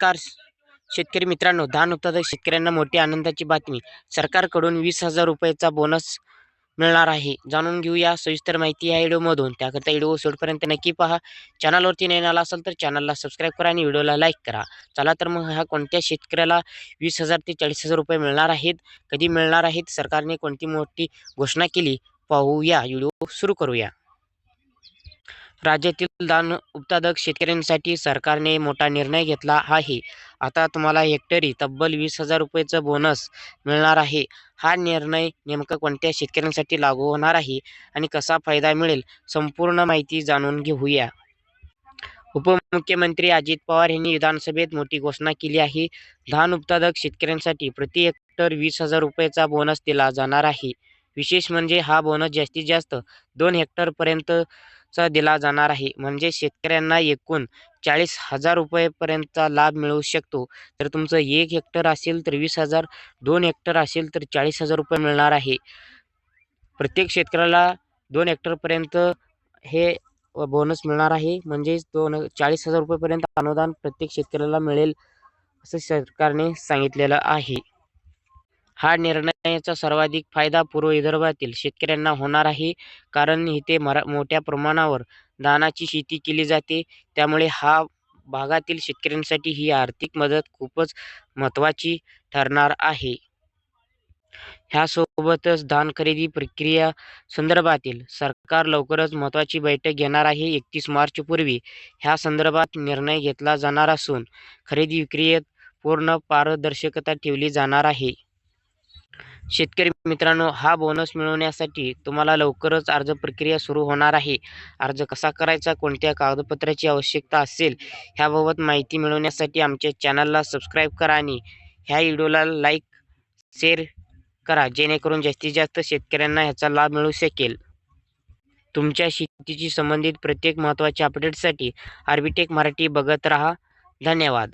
नमस्कार. शेतकरी मित्रांनो धान उत्पादक शेतकऱ्यांना मोठी आनंदाची बातमी. सरकारकडून वीस हजार रुपयाचा बोनस मिळणार आहे. जाणून घेऊया सविस्तर माहिती या व्हिडिओमधून. त्याकरता व्हिडिओ शेवटपर्यंत नक्की पहा. चॅनलवरती नाही आला असेल तर चॅनलला सबस्क्राईब करा आणि व्हिडिओला लाईक करा. चला तर मग ह्या कोणत्या शेतकऱ्याला वीस हजार ते चाळीस हजार रुपये मिळणार आहेत? कधी मिळणार आहेत? सरकारने कोणती मोठी घोषणा केली? पाहूया. व्हिडिओ सुरू करूया. राज्यातील धान उत्पादक शेतकऱ्यांसाठी सरकारने मोठा निर्णय घेतला आहे. आता तुम्हाला हेक्टरी तब्बल वीस हजार रुपयेचा बोनस मिळणार आहे. हा निर्णय नेमका कोणत्या शेतकऱ्यांसाठी लागू होणार आहे आणि कसा फायदा मिळेल संपूर्ण माहिती जाणून घेऊया. उपमुख्यमंत्री अजित पवार यांनी विधानसभेत मोठी घोषणा केली आहे. धान उत्पादक शेतकऱ्यांसाठी प्रति हेक्टर वीस हजार रुपयाचा बोनस दिला जाणार आहे. विशेष म्हणजे हा बोनस जास्तीत जास्त दोन चा दिला जाणार आहे. म्हणजे शेतकऱ्यांना एकूण चाळीस हजार रुपयेपर्यंतचा लाभ मिळू शकतो. तर तुमचं एक हेक्टर असेल तर वीस हजार दोन हेक्टर असेल तर चाळीस हजार रुपये मिळणार आहे. प्रत्येक शेतकऱ्याला दोन हेक्टरपर्यंत हे बोनस मिळणार आहे. म्हणजेच दोन चाळीस हजार रुपयेपर्यंत अनुदान प्रत्येक शेतकऱ्याला मिळेल असं सरकारने सांगितलेलं आहे. हा निर्णयाचा सर्वाधिक फायदा पूर्व विदर्भातील शेतकऱ्यांना होणार आहे. कारण इथे मरा मोठ्या प्रमाणावर धानाची शेती केली जाते. त्यामुळे हा भागातील शेतकऱ्यांसाठी ही आर्थिक मदत खूपच महत्त्वाची ठरणार आहे. ह्यासोबतच धान खरेदी प्रक्रिया संदर्भातील सरकार लवकरच महत्त्वाची बैठक घेणार आहे. एकतीस मार्चपूर्वी ह्या संदर्भात निर्णय घेतला जाणार असून खरेदी विक्रियेत पूर्ण पारदर्शकता ठेवली जाणार आहे. शेतकरी मित्रांनो हा बोनस मिळवण्यासाठी तुम्हाला लवकरच अर्ज प्रक्रिया सुरू होणार आहे. अर्ज कसा करायचा कोणत्या कागदपत्राची आवश्यकता असेल ह्याबाबत माहिती मिळवण्यासाठी आमच्या चॅनलला सबस्क्राईब करा आणि ह्या व्हिडिओला लाईक शेअर करा जेणेकरून जास्तीत जास्त शेतकऱ्यांना ह्याचा लाभ मिळू शकेल. तुमच्या शेतीशी संबंधित प्रत्येक महत्त्वाच्या अपडेटसाठी आर्बिटेक मराठी बघत राहा. धन्यवाद.